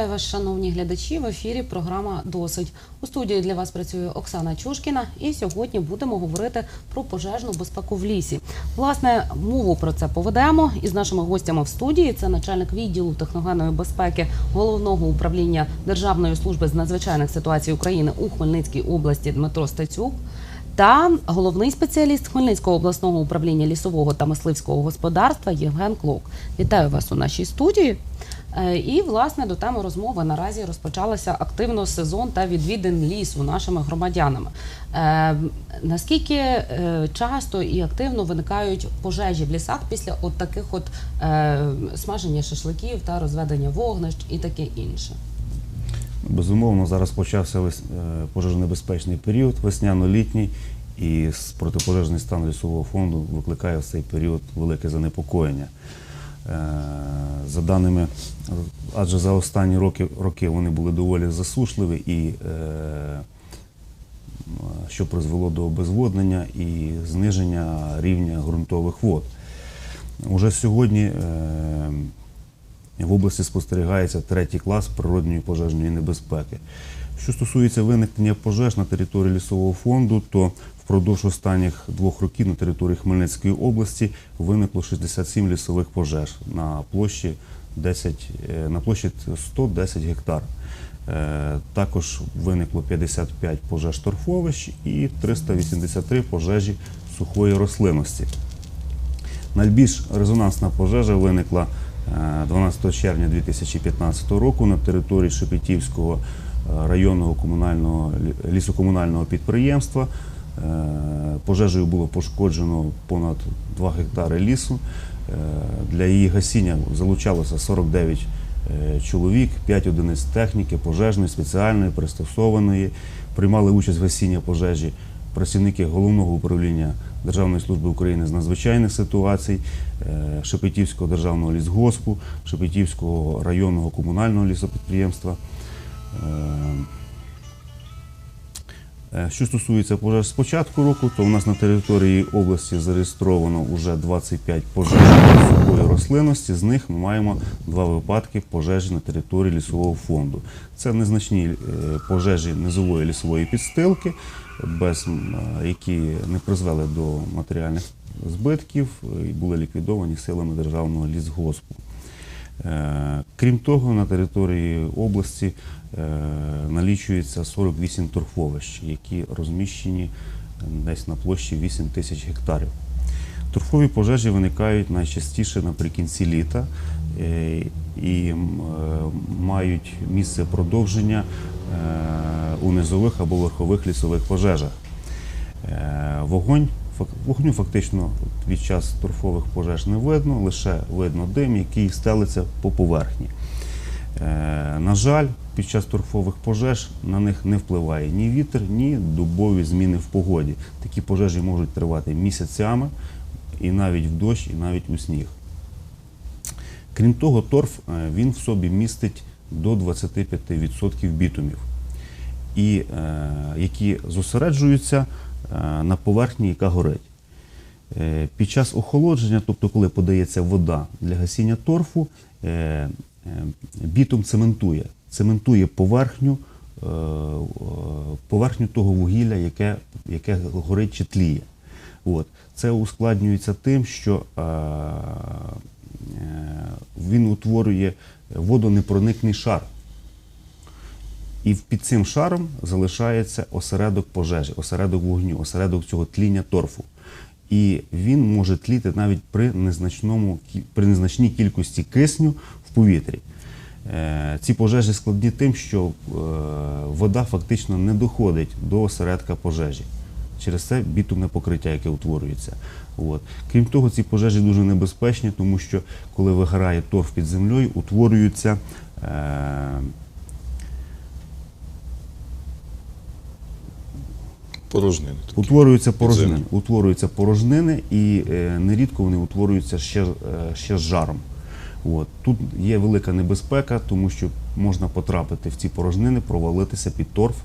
Вітаю вас, шановні глядачі. В ефірі програма Досить. У студії для вас працює Оксана Чушкіна, і сьогодні будемо говорити про пожежну безпеку в лісі. Власне, мову про це поведемо із нашими гостями в студії. Це начальник відділу техногенної безпеки головного управління Державної служби з надзвичайних ситуацій України у Хмельницькій області Дмитро Стецюк. Та головний спеціаліст Хмельницького обласного управління лісового та мисливського господарства Євген Клок. Вітаю вас у нашій студії. Е, І власне до теми розмови наразі розпочалася активно сезон та відвідин лісу нашими громадянами. Е, наскільки е, часто і активно виникають пожежі в лісах після от таких от смаження шашликів та розведення вогнищ і таке інше? Безумовно, зараз почався пожежонебезпечний період, весняно-літній, і протипожежний стан лісового фонду викликає в цей період велике занепокоєння. За даними, адже за останні роки, роки вони були доволі засушливі і е, що призвело до обезводнення і зниження рівня ґрунтових вод. Уже сьогодні е, в області спостерігається третій клас природньої пожежної небезпеки. Що стосується виникнення пожеж на території лісового фонду, то впродовж останніх двох років на території Хмельницької області виникло 67 лісових пожеж на площі 10, е, на площі 110 гектар. Е, Також виникло 55 пожеж торфовищ і 383 пожежі сухої рослинності. Найбільш резонансна пожежа виникла е, 12 червня 2015 року на території Шепетівського е, районного комунального лісокомунального підприємства. Е, Пожежею було пошкоджено понад 2 гектари лісу. Е, Для її гасіння залучалося 49 е, чоловік, 5 одиниць техніки, пожежної, спеціальної, пристосованої. Приймали участь в гасінні пожежі працівники головного управління Державної служби України з надзвичайних ситуацій, е, Шепетівського державного лісгоспу, Шепетівського районного комунального лісопідприємства. Е, Що стосується пожеж з початку року, то у нас на території області зареєстровано вже 25 пожеж сухої рослинності. З них ми маємо два випадки пожежі на території лісового фонду. Це незначні е, пожежі низової лісової підстилки, без, е, які не призвели до матеріальних збитків і були ліквідовані силами державного лісгоспу. Крім того, на території області налічується 48 торфовищ, які розміщені е, десь на площі 8 тисяч гектарів. Торфові пожежі виникають найчастіше наприкінці літа е, і е, мають місце продовження е, у низових або верхових лісових пожежах. Е, Вогонь вогню фактично під час торфових пожеж не видно, лише видно дим, який стелиться по поверхні. Е, На жаль, під час торфових пожеж на них не впливає ні вітер, ні дубові зміни в погоді. Такі пожежі можуть тривати місяцями, і навіть в дощ, і навіть у сніг. Крім того, торф е, він в собі містить до 25% бітумів, і, е, які зосереджуються е, на поверхні, яка горить. Е, Під час охолодження, тобто коли подається вода для гасіння торфу, е, е, бітум цементує, цементує поверхню, е, поверхню того вугілля, яке, яке горить чи тліє. От. Це ускладнюється тим, що е, е, він утворює водонепроникний шар. І під цим шаром залишається осередок пожежі, осередок вогню, осередок цього тління торфу. І він може тліти навіть при, незначному, при незначній кількості кисню в повітрі. Е, Ці пожежі складні тим, що е, вода фактично не доходить до осередка пожежі. Через це бітумне покриття, яке утворюється. От. Крім того, ці пожежі дуже небезпечні, тому що коли вигорає торф під землею, утворюються е, Порожнини. такі. Утворюються порожнини, утворюються порожнини, і е, нерідко вони утворюються ще, е, ще з жаром. От. Тут є велика небезпека, тому що можна потрапити в ці порожнини, провалитися під торф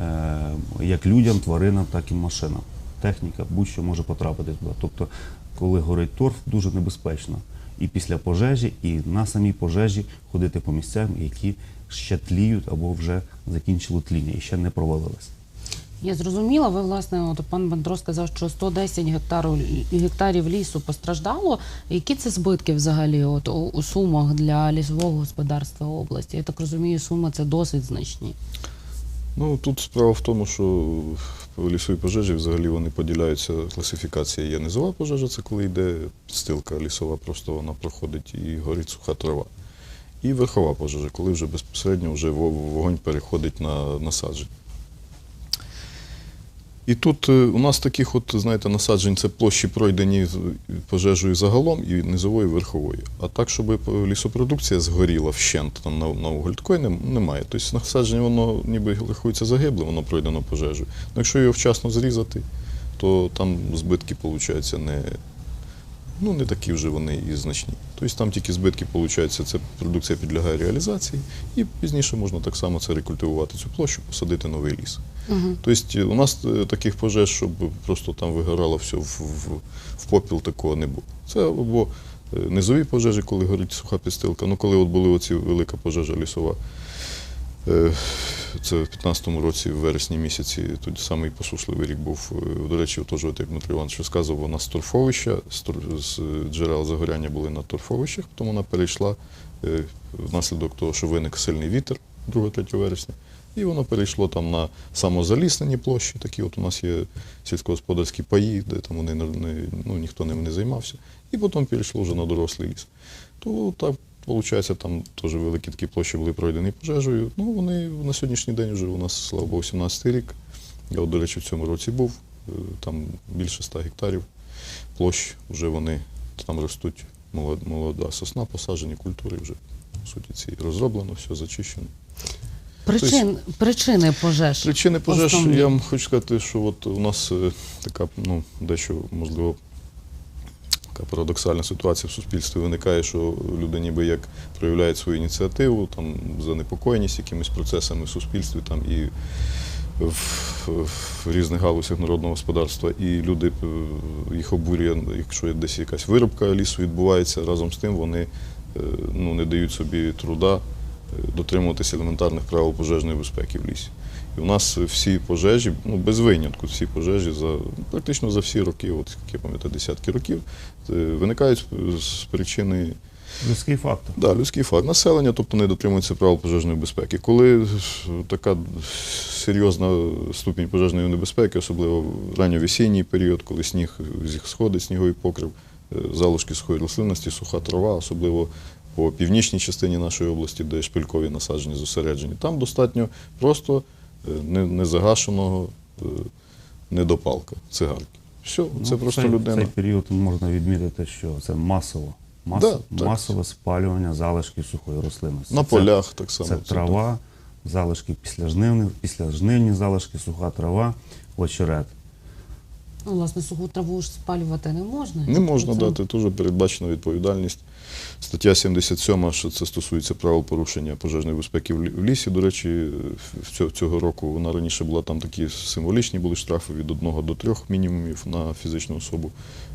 е, як людям, тваринам, так і машинам. Техніка будь-що може потрапити туди. Тобто, коли горить торф, дуже небезпечно. і після пожежі, і на самій пожежі ходити по місцям, які ще тліють або вже закінчили тління і ще не провалилися. Я зрозуміла, ви власне, от пан Бандро сказав, що 110 гектарів, гектарів лісу постраждало. Які це збитки взагалі от, у, сумах для лісового господарства області? Я так розумію, суми це досить значні. Ну тут справа в тому, що лісові пожежі взагалі вони поділяються. Класифікація є низова пожежа, це коли йде підстилка лісова, просто вона проходить і горить суха трава. І верхова пожежа, коли вже безпосередньо вже вогонь переходить на насадження. І тут е, у нас таких, от, знаєте, насаджень це площі пройдені пожежею загалом і низовою і верховою. А так, щоб лісопродукція згоріла вщент там на, на уголь, немає. Тобто насадження воно ніби рахується загибле, воно пройдено пожежею. Ну, якщо його вчасно зрізати, то там збитки, виходить, не, ну, не такі вже вони і значні. Тобто там тільки збитки, виходить, це продукція підлягає реалізації, і пізніше можна так само це рекультивувати цю площу, посадити новий ліс. Угу. Тобто у нас е, таких пожеж, щоб просто там вигорало все в, в, в попіл, такого не було. Це або е, низові пожежі, коли горить суха підстилка. Ну, коли от були оці велика пожежа лісова, е, це в 15-му році, в вересні місяці, тоді самий посушливий рік був. Е, До речі, теж, як Дмитро Іванович розказував, вона з торфовища, з, е, джерел загоряння були на торфовищах, потім вона перейшла е, внаслідок того, що виник сильний вітер 2-3 вересня. І воно перейшло там на самозаліснені площі, такі от у нас є сільськогосподарські паї, де там вони не, ну, ніхто ними не займався. І потім перейшло вже на дорослий ліс. То так, виходить, там теж великі такі площі були пройдені пожежею. Ну, вони на сьогоднішній день вже у нас, слава Богу, 17 рік. Я, от, до речі, в цьому році був, е, там більше 100 гектарів площ, вже вони там ростуть молода сосна, посаджені культури вже, по суті, ці розроблено, все зачищено. Причин, причини пожеж. Причини пожеж, основні. я вам хочу сказати, що от у нас е, така, ну, дещо, можливо, така парадоксальна ситуація в суспільстві виникає, що люди ніби як проявляють свою ініціативу, там, занепокоєність якимись процесами в суспільстві там, і в, в різних галузях народного господарства, і люди е, їх обурює, якщо десь якась виробка лісу відбувається, разом з тим вони е, ну, не дають собі труда дотримуватися елементарних правил пожежної безпеки в лісі. І у нас всі пожежі, ну без винятку, всі пожежі за практично за всі роки, от як я пам'ятаю, десятки років, е, виникають з причини Людський фактор. Да, людський факт. Населення, тобто не дотримується правил пожежної безпеки. Коли така серйозна ступінь пожежної небезпеки, особливо в ранньовесінній період, коли сніг сходить, сніговий покрив, е, залишки сухої рослинності, суха трава, особливо по північній частині нашої області, де шпилькові насадження зосереджені, там достатньо просто е, не- незагашеного е, недопалка, цигарки. Все, це Ну, просто цей, людина. Цей період можна відмітити, що це масово. Мас, Да, так. масове спалювання залишків сухої рослинності. На Це- полях так само. Це трава, залишки після жнивних, після жнивні залишки, суха трава, очерет. Ну, власне, суху траву ж спалювати не можна. Не можна Це- дати, теж передбачена відповідальність. Стаття 77, що це стосується правил порушення пожежної безпеки в лісі. До речі, цього, року вона раніше була там такі символічні були штрафи від 1 до 3 мінімумів на фізичну особу.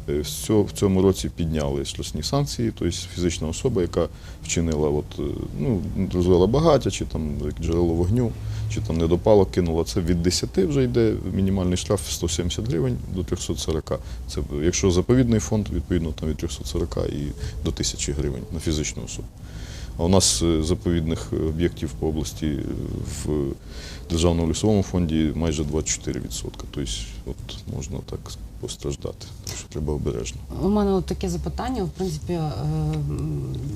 Е, В цьому році підняли штрафні санкції, тобто фізична особа, яка вчинила, от, е, ну, розвела багаття, чи там джерело вогню, чи там недопалок кинула. Це від 10 вже йде мінімальний штраф 170 гривень до 340. Це якщо заповідний фонд, відповідно там від 340 і до 1000 гривень на фізичну особу. А у нас е, заповідних е, об'єктів по області е, в Державному лісовому фонді майже 24%. Тобто от можна так постраждати. Так що треба обережно. У мене от таке запитання, в принципі,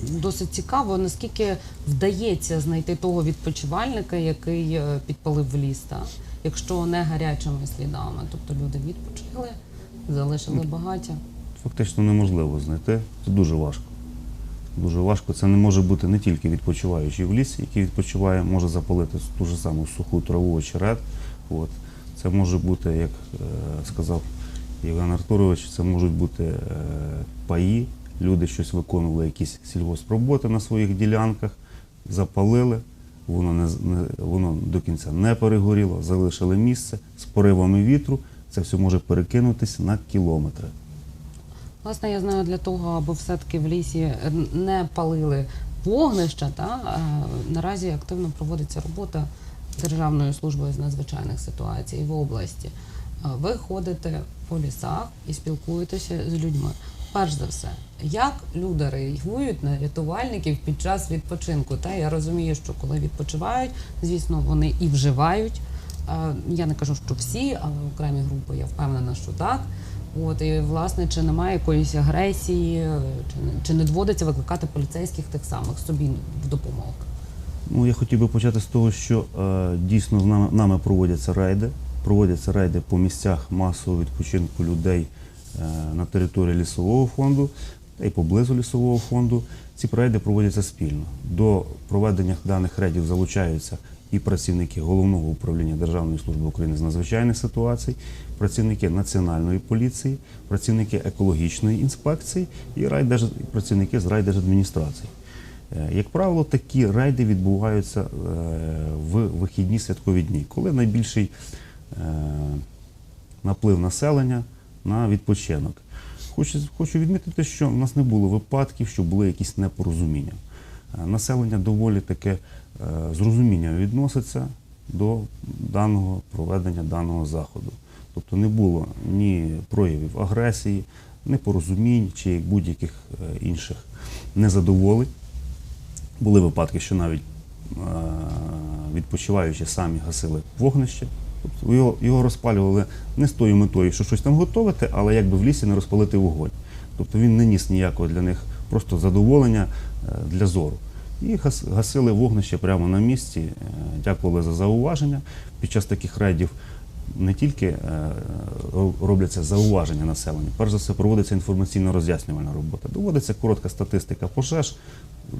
досить цікаво, наскільки вдається знайти того відпочивальника, який підпалив в ліс, та? якщо не гарячими слідами. Тобто люди відпочили, залишили багаття. Фактично неможливо знайти. Це дуже важко. Дуже важко. Це не може бути не тільки відпочиваючий в лісі, який відпочиває, може запалити ту ж саму суху траву, очерет. От. Це може бути, як е, сказав Євген Артурович, це можуть бути е, паї. Люди щось виконували, якісь сільгоспроботи на своїх ділянках, запалили, воно, не, не, воно до кінця не перегоріло, залишили місце з поривами вітру. Це все може перекинутися на кілометри. Власне, я знаю для того, аби все-таки в лісі не палили вогнища, та наразі активно проводиться робота Державною службою з надзвичайних ситуацій в області. Ви ходите по лісах і спілкуєтеся з людьми. Перш за все, як люди реагують на рятувальників під час відпочинку? Та я розумію, що коли відпочивають, звісно, вони і вживають. Я не кажу, що всі, але окремі групи я впевнена, що так. От і власне, чи немає якоїсь агресії, чи не, чи не доводиться викликати поліцейських тих самих собі в допомогу? Ну, я хотів би почати з того, що е, дійсно з нами, нами проводяться рейди. Проводяться рейди по місцях масового відпочинку людей е, на території лісового фонду та й поблизу лісового фонду. Ці рейди проводяться спільно. До проведення даних рейдів залучаються і працівники головного управління Державної служби України з надзвичайних ситуацій, працівники національної поліції, працівники екологічної інспекції і райдерж... працівники з райдержадміністрації. Е, Як правило, такі рейди відбуваються е, в вихідні святкові дні, коли найбільший е, наплив населення на відпочинок. Хочу відмітити, що в нас не було випадків, що були якісь непорозуміння. Населення доволі таке е, з розумінням відноситься до даного проведення даного заходу. Тобто не було ні проявів агресії, непорозумінь чи будь-яких е, інших незадоволень. Були випадки, що навіть е, відпочиваючи самі гасили вогнище. Тобто його, його розпалювали не з тою метою, що щось там готувати, але якби в лісі не розпалити вогонь. Тобто він не ніс ніякого для них просто задоволення для зору. І гасили вогнище прямо на місці. Е, Дякували за зауваження. Під час таких рейдів не тільки е, робляться зауваження населення, перш за все проводиться інформаційно-роз'яснювальна робота. Доводиться коротка статистика пожеж,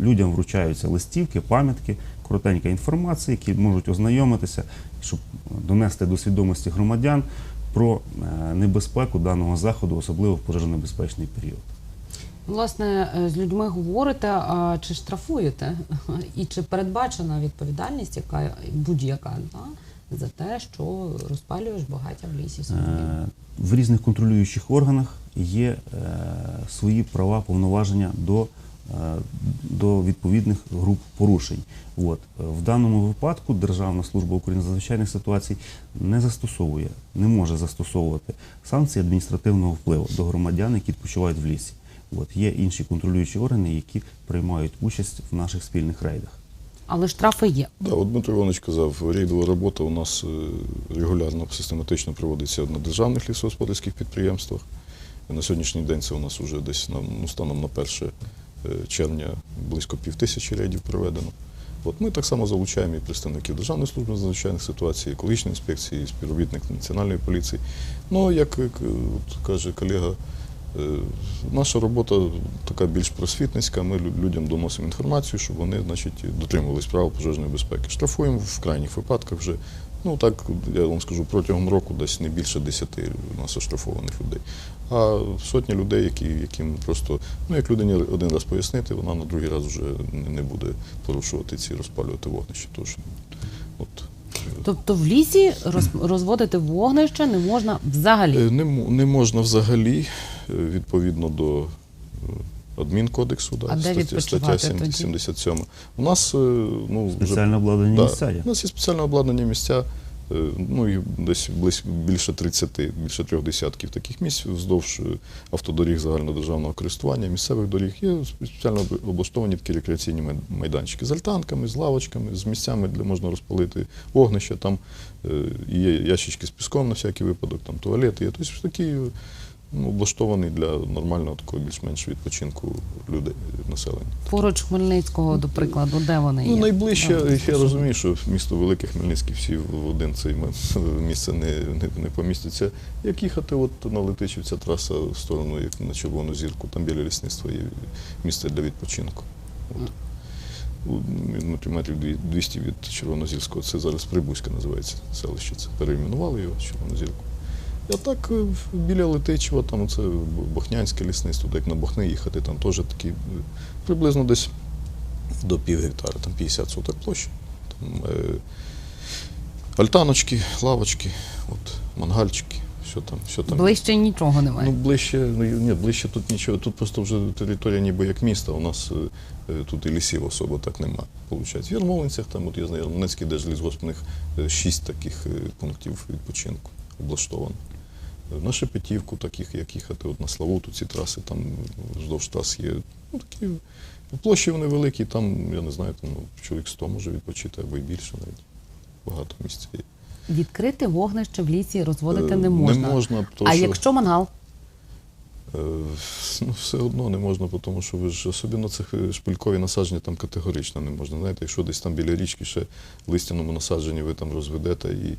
людям вручаються листівки, пам'ятки, коротенька інформація, які можуть ознайомитися, щоб донести до свідомості громадян про е, небезпеку даного заходу, особливо в пожежонебезпечний період. Власне, е, з людьми говорите, а чи штрафуєте? І чи передбачена відповідальність, яка будь-яка та, за те, що розпалюєш багаття в лісі? Е, В різних контролюючих органах є е, свої права, повноваження до, е, до відповідних груп порушень. От. В даному випадку Державна служба України з надзвичайних ситуацій не застосовує, не може застосовувати санкції адміністративного впливу до громадян, які відпочивають в лісі. От. Є інші контролюючі органи, які приймають участь в наших спільних рейдах. Але штрафи є. Да, от Дмитро Іванович казав, рейдова робота у нас е, регулярно, систематично проводиться на державних лісогосподарських підприємствах. На сьогоднішній день це у нас вже десь на, ну, станом на 1 е, червня близько пів тисячі рейдів проведено. От ми так само залучаємо і представників Державної служби з надзвичайних ситуацій, екологічної інспекції, співробітник Національної поліції. Ну, як, е, от каже колега, наша робота така більш просвітницька. Ми лю- людям доносимо інформацію, щоб вони значить, дотримувались правил пожежної безпеки. Штрафуємо в крайніх випадках вже. Ну так, я вам скажу, протягом року десь не більше десяти у нас оштрафованих людей. А сотні людей, які, яким просто, ну як людині один раз пояснити, вона на другий раз вже не, буде порушувати ці розпалювати вогнище. Тож, от, Тобто в лісі роз- розводити вогнище не можна взагалі. Е, Не, не можна взагалі, е, відповідно до е, адмінкодексу, да, А де стаття, стаття тоді? 77. У нас е, ну, Спеціально обладнані Да. місця є. У нас є спеціально обладнані місця, е, ну і десь близько більше 30, більше трьох десятків таких місць вздовж автодоріг загальнодержавного користування, місцевих доріг. Є спеціально облаштовані такі рекреаційні майданчики з альтанками, з лавочками, з місцями, де можна розпалити вогнище. Там є ящички з піском на всякий випадок, там туалети є. Тобто такі облаштований для нормального такого більш-менш відпочинку людей, населення. Поруч Хмельницького, до прикладу, де вони є? Ну, найближче, я розумію, що місто Велике Хмельницький всі в один цей місце не, не, не поміститься. Як їхати от на Летичівця траса в сторону, як на Червону зірку, там біля лісництва є місце для відпочинку. От. У метрів- метрів 200 від Червонозірського, це зараз Прибузьке називається селище. Це перейменували його Червонозірку. А так е, біля Летичева, там це Бохнянське лісництво, так як на Бохни їхати, там теж такі е, приблизно десь до пів гектара, там 50 соток площі. Там, е, альтаночки, лавочки, от, мангальчики, все що там, що там. Ближче нічого немає. Ну, ближче, ну ні, ближче тут нічого. Тут просто вже територія ніби як міста. У нас е, е, тут і лісів особо так нема. Получається. В Ярмолинцях там, от я знаю, Ярмолинський держлісгосп, у них шість таких е, пунктів відпочинку облаштовано. На Шепетівку, таких, як їхати, от на Славуту, ці траси, там вздовж трас є. Ну, такі площі вони великі, там, я не знаю, там, ну, чоловік 100 може відпочити або й більше навіть. Багато місць є. Відкрити вогнище в лісі розводити Е, не можна. Не можна, тому а що... якщо мангал? Е, Ну, все одно не можна, тому що ви ж особливо цих е, шпилькові насадження там категорично не можна. Знаєте, якщо десь там біля річки ще листяному насадженні ви там розведете і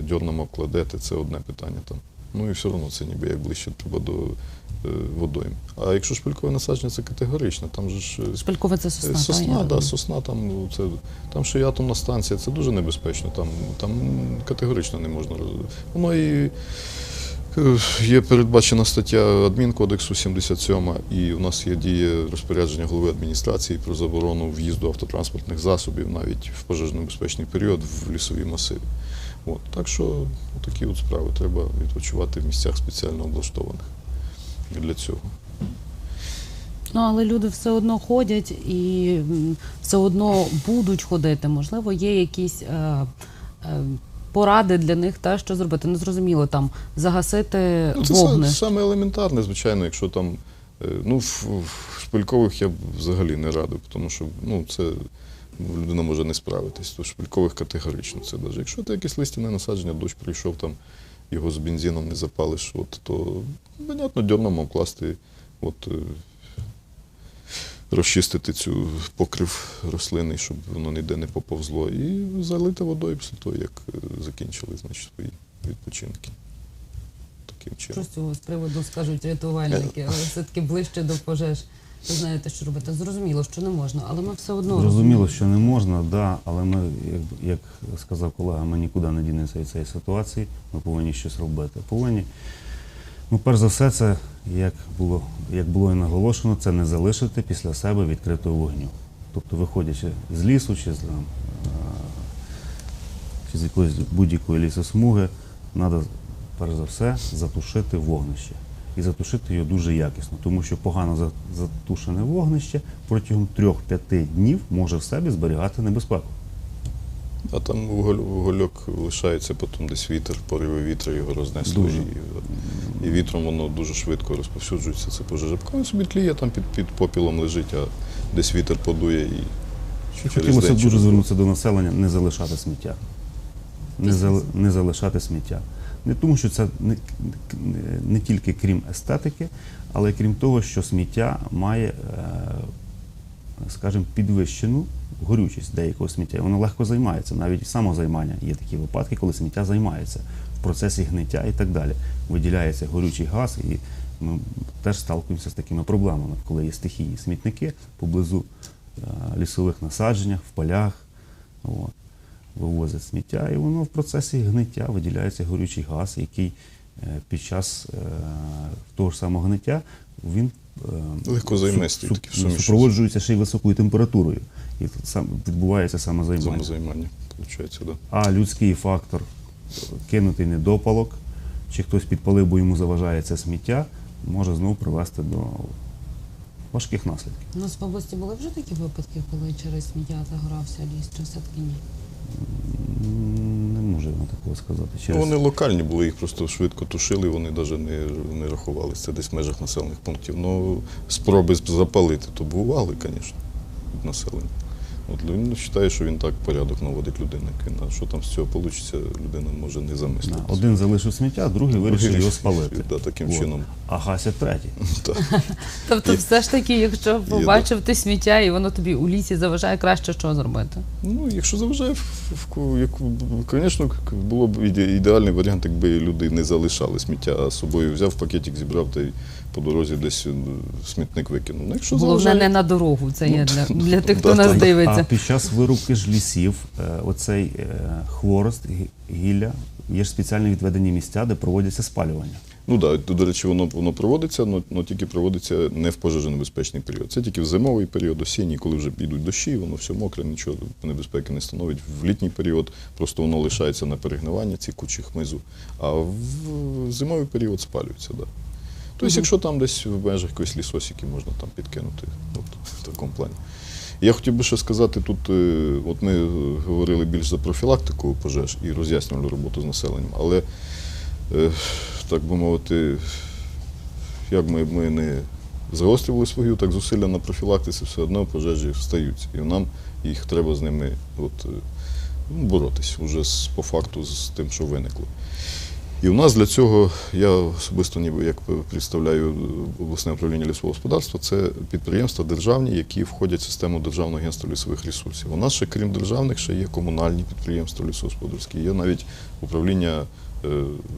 дьорном обкладете, це одне питання там. Ну і все одно це ніби як ближче треба до е, водойм. А якщо шпилькове насадження, це категорично. Там же ж е, Шпилькове це сосна. Сосна, та, я да, сосна, там, ну, це, там ще й атомна станція, це дуже небезпечно. Там, там категорично не можна Воно і е, є передбачена стаття адмінкодексу 77, і у нас є діє розпорядження голови адміністрації про заборону в'їзду автотранспортних засобів навіть в пожежно-безпечний період в лісові масиви. От, так що такі от справи треба відпочивати в місцях спеціально облаштованих для цього. Ну, але люди все одно ходять і все одно будуть ходити. Можливо, є якісь е, е, поради для них, та, що зробити. Незрозуміло там загасити Ну, це са- вогнище. саме елементарне, звичайно, якщо там. е, Ну, в, в шпилькових я б взагалі не радив, тому що ну, це ну, людина може не справитись. То в шпилькових категорично це навіть. Якщо це якесь листяне насадження, дощ прийшов, там його з бензином не запалиш, от, то, понятно, дьорном обкласти, от, е, розчистити цю покрив рослини, щоб воно ніде не поповзло, і залити водою після того, як е, закінчили значить, свої відпочинки. Що з цього з приводу скажуть рятувальники, але все-таки ближче до пожеж. Ви знаєте, що робити. Зрозуміло, що не можна, але ми все одно Зрозуміло, що не можна, да, але ми, як, як сказав колега, ми нікуди не дінемося від цієї ситуації, ми повинні щось робити. Повинні, ну, перш за все, це, як було, як було і наголошено, це не залишити після себе відкритого вогню. Тобто, виходячи з лісу чи з, там, е, чи з якоїсь будь-якої лісосмуги, треба, перш за все, затушити вогнище. І затушити його дуже якісно, тому що погано затушене вогнище протягом 3-5 днів може в собі зберігати небезпеку. А там вуголь- вугольок лишається, потім десь вітер, пориви вітру його рознесло. Дуже. І, і вітром воно дуже швидко розповсюджується, це пожежа. Поки він собі тліє, там під, під попілом лежить, а десь вітер подує і хотілося дуже звернутися до населення, не залишати сміття. Не, зал- не залишати сміття. Не тому, що це не, не, тільки крім естетики, але крім того, що сміття має, е, скажімо, підвищену горючість деякого сміття. Воно легко займається, навіть самозаймання. Є такі випадки, коли сміття займається в процесі гниття і так далі. Виділяється горючий газ, і ми теж сталкуємося з такими проблемами, коли є стихійні смітники поблизу е, лісових насадженнях, в полях. От, вивозять сміття, і воно в процесі гниття виділяється горючий газ, який е, під час е, того ж самого гниття він е, Легкозаймистий су- такий, су- супроводжується ще й високою температурою. І тут сам відбувається самозаймання. Самозаймання, виходить, да. А людський фактор кинутий недопалок, чи хтось підпалив, бо йому заважає це сміття, може знову привести до важких наслідків. У нас в області були вже такі випадки, коли через сміття загорався ліс, чи все-таки ні? Не можу вам такого сказати. Через... вони локальні були, їх просто швидко тушили, вони навіть не, не рахувалися. Десь в межах населених пунктів. Ну, спроби запалити, то бували, звісно, від населення. От він вважає, що він так порядок наводить людина. А що там з цього вийде, людина може не Да, замислитися. Один залишив сміття, другий вирішив його спалити. Да, таким От. чином. А гасять третій. Тобто, Є. все ж таки, якщо побачив ти сміття і воно тобі у лісі заважає, краще що зробити? Ну, якщо заважає, звісно, було б ідеальний варіант, якби люди не залишали сміття, а з собою взяв пакетик, зібрав та й по дорозі десь е, смітник викинув. Ну, якщо Головне заважає, не на дорогу. Це є Ну, для, для тих, хто да, нас так. А під час вирубки ж лісів, е, оцей е, хворост, гілля, є ж спеціально відведені місця, де проводяться спалювання. Ну так, да, до речі, воно, воно проводиться, але тільки проводиться не в пожежонебезпечний період. Це тільки в зимовий період, осінній, коли вже підуть дощі, воно все мокре, нічого небезпеки не становить. В літній період просто воно лишається на перегнивання, ці кучі хмизу, а в зимовий період спалюється. Да. Тобто, якщо там десь в межах якоїсь лісосіки можна там підкинути, от, в такому плані. Я хотів би ще сказати, тут е, от ми е, говорили більш за профілактику пожеж і роз'яснювали роботу з населенням, але, е, так би мовити, як ми, ми не загострювали свою так зусилля на профілактиці, все одно пожежі встаються. І нам їх треба з ними от, ну, боротись уже з, по факту з тим, що виникло. І у нас для цього, я особисто ніби як представляю е, обласне управління лісового господарства, це підприємства державні, які входять в систему Державного агентства лісових ресурсів. У нас ще, крім державних, ще є комунальні підприємства лісогосподарські, є навіть управління е,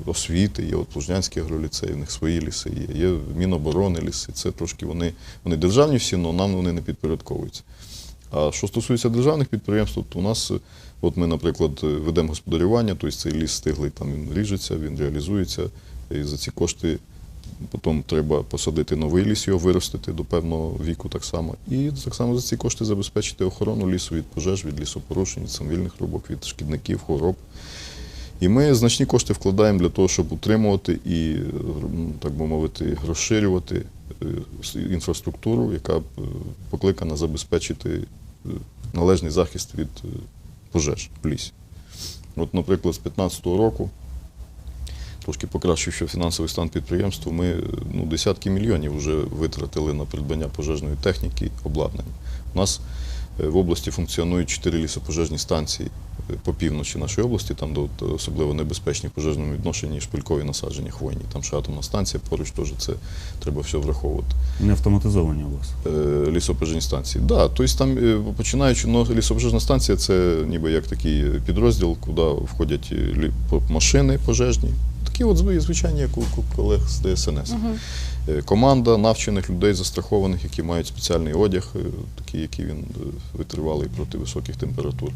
освіти, є от Плужнянський агроліцей, в них свої ліси є, є Міноборони ліси. Це трошки вони, вони державні всі, але нам вони не підпорядковуються. А що стосується державних підприємств, то у нас, е, от ми, наприклад, е, ведемо господарювання, тобто цей ліс стиглий, там він ріжеться, він реалізується, і за ці кошти потім треба посадити новий ліс, його виростити до певного віку так само. І так само за ці кошти забезпечити охорону лісу від пожеж, від лісопорушень, від самовільних рубок, від шкідників, хвороб. І ми значні кошти вкладаємо для того, щоб утримувати і, е, так би мовити, розширювати інфраструктуру, яка е, покликана забезпечити е, належний захист від е, пожеж в лісі. От, наприклад, з 2015 року, трошки покращивши фінансовий стан підприємства, ми е, ну, десятки мільйонів вже витратили на придбання пожежної техніки, обладнання. У нас е, в області функціонують чотири лісопожежні станції е, по півночі нашої області, там де особливо небезпечні в пожежному відношенні шпилькові насадження хвойні. Там ще атомна станція поруч теж це треба все враховувати. Не автоматизовані у вас. Е, лісопожежні станції. Да, тобто там, е, починаючи, ну, лісопожежна станція це ніби як такий підрозділ, куди входять е, машини пожежні. Такі от зви- звичайні, як у колег з ДСНС. Е, Команда навчених людей, застрахованих, які мають спеціальний одяг, е, такий, який він е, витривалий проти високих температур.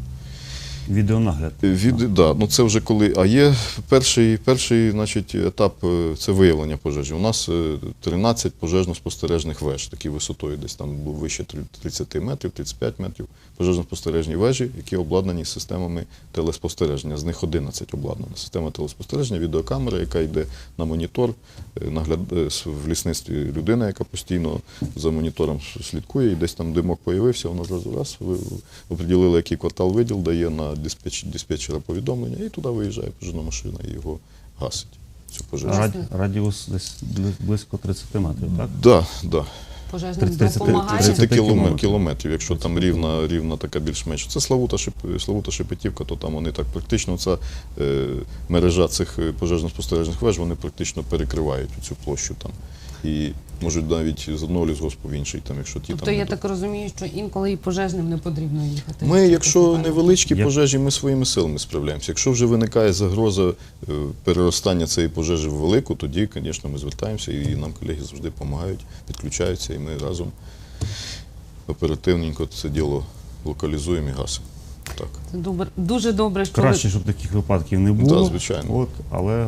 Відеонагляд. Від, да, ну це вже коли. А є перший, перший значить, етап е, це виявлення пожежі. У нас е, 13 пожежно-спостережних веж, такі висотою десь там був вище 30 метрів, 35 метрів. Пожежно-спостережні вежі, які обладнані системами телеспостереження. З них 11 обладнана. Система телеспостереження, відеокамера, яка йде на монітор, е, нагляд... е, в лісництві людина, яка постійно за монітором слідкує, і десь там димок появився, вона зразу раз оприділила, який квартал виділ, дає на диспетч... диспетчера повідомлення, і туди виїжджає пожежна машина і його гасить. Цю пожежу. Раді... Радіус десь близько 30 метрів, так? Да, да. Пожежним 30 допомагає. 30 30 кілометрів, кілометрів. кілометрів, якщо там рівна, рівна така більш-менш. Це Славута, Шип, Славута Шепетівка, то там вони так практично, ця е, мережа цих е, пожежно-спостережних веж, вони практично перекривають цю площу там. І можуть навіть з одного лісгоспу в інший, там, якщо ті Тобто там. я не так розумію, що інколи і пожежним не потрібно їхати. Ми, якщо невеличкі Я- пожежі, ми своїми силами справляємося. Якщо вже виникає загроза е, переростання цієї пожежі в велику, тоді, звісно, ми звертаємося і нам колеги завжди допомагають, підключаються, і ми разом оперативненько це діло локалізуємо і гасимо. Так. Це добре, дуже добре, що Краще, ви щоб таких випадків не було. Да, звичайно. От, але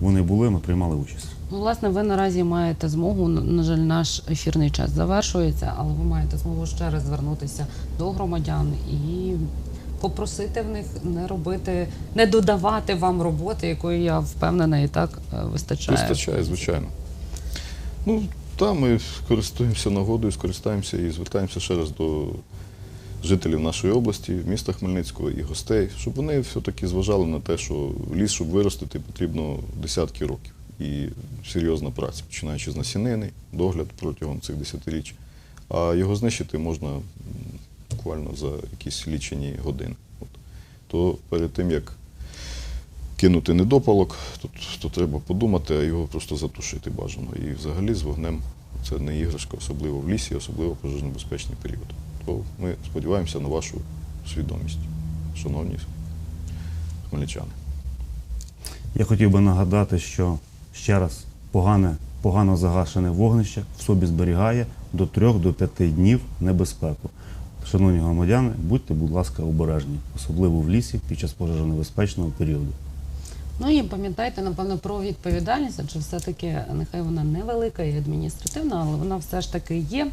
вони були, ми приймали участь. Ну, власне, ви наразі маєте змогу. На жаль, наш ефірний час завершується, але ви маєте змогу ще раз звернутися до громадян і попросити в них не робити, не додавати вам роботи, якої я впевнена і так е, вистачає. Вистачає, звичайно. Ну, та ми користуємося нагодою, скористаємося і звертаємося ще раз до жителів нашої області, міста Хмельницького і гостей, щоб вони все-таки зважали на те, що ліс, щоб виростити, потрібно десятки років. І серйозна праця, починаючи з насінини, догляд протягом цих десятиріч. А його знищити можна буквально за якісь лічені години. От. То перед тим, як кинути недопалок, то, то треба подумати, а його просто затушити бажано. І взагалі з вогнем це не іграшка, особливо в лісі, особливо в пожежнебезпечний період. То ми сподіваємося на вашу свідомість, шановні хмельничани. Я хотів би нагадати, що ще раз погане, погано загашене вогнище в собі зберігає до 3 до 5 днів небезпеку. Шановні громадяни, будьте, будь ласка, обережні, особливо в лісі під час пожежонебезпечного періоду. Ну і пам'ятайте, напевно, про відповідальність, адже все-таки нехай вона невелика і адміністративна, але вона все ж таки є.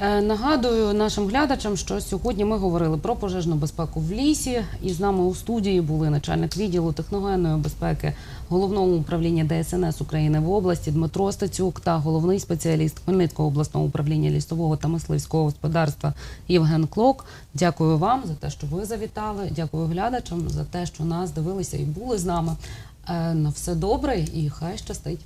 Е, Нагадую нашим глядачам, що сьогодні ми говорили про пожежну безпеку в лісі, і з нами у студії були начальник відділу техногенної безпеки головного управління ДСНС України в області Дмитро Стацюк та головний спеціаліст Хмельницького обласного управління лісового та мисливського господарства Євген Клок. Дякую вам за те, що ви завітали. Дякую глядачам за те, що нас дивилися і були з нами. Е, На все добре і хай щастить.